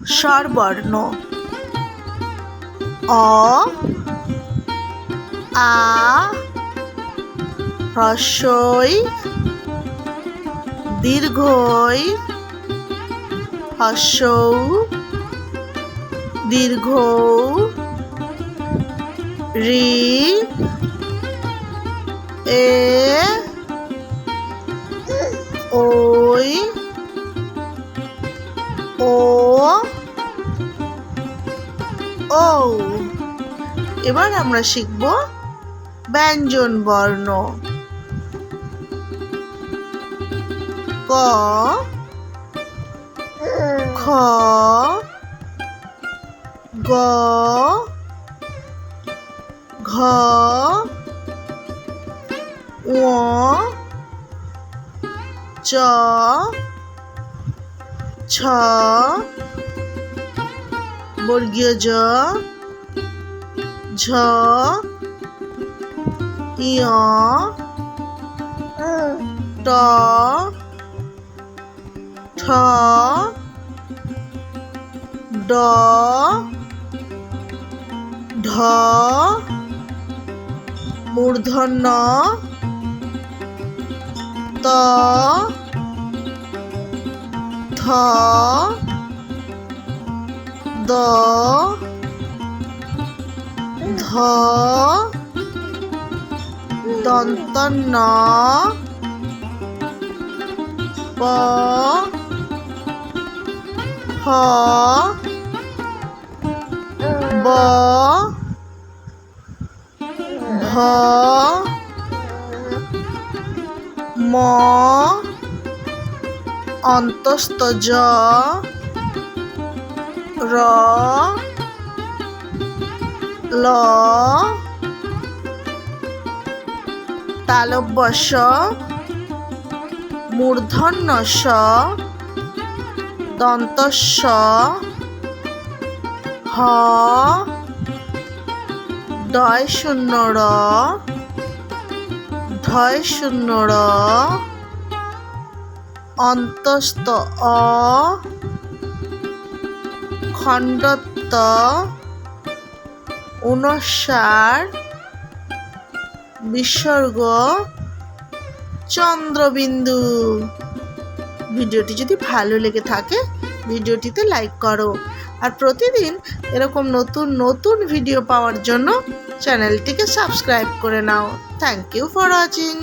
স্বরবর্ণ। অ আ হ্রস্বই দীর্ঘই হস্যৌ দীর্ঘ রি এ ওই ও ও এবার আমরা শিখব ব্যঞ্জন বর্ণ। ক খ গ ঘ ঙ চ ছ বর্গীয় জ ঝ ইয় ট ঠ ড ঢ মূর্ধন্য ত দ ধ দন্তন্য প হ ব ভ ম অন্তস্থ জ র ল তালব্যস মূর্ধন্য স দন্তস্ব হ ডয় শূন্য র ঢয় শূন্য র অন্তস্থ অ, খণ্ডত্ব উনসার বিসর্গ, চন্দ্রবিন্দু। ভিডিওটি যদি ভালো লেগে থাকে, ভিডিওটিতে লাইক করো। আর প্রতিদিন এরকম নতুন নতুন ভিডিও পাওয়ার জন্য চ্যানেলটিকে সাবস্ক্রাইব করে নাও। Thank you for watching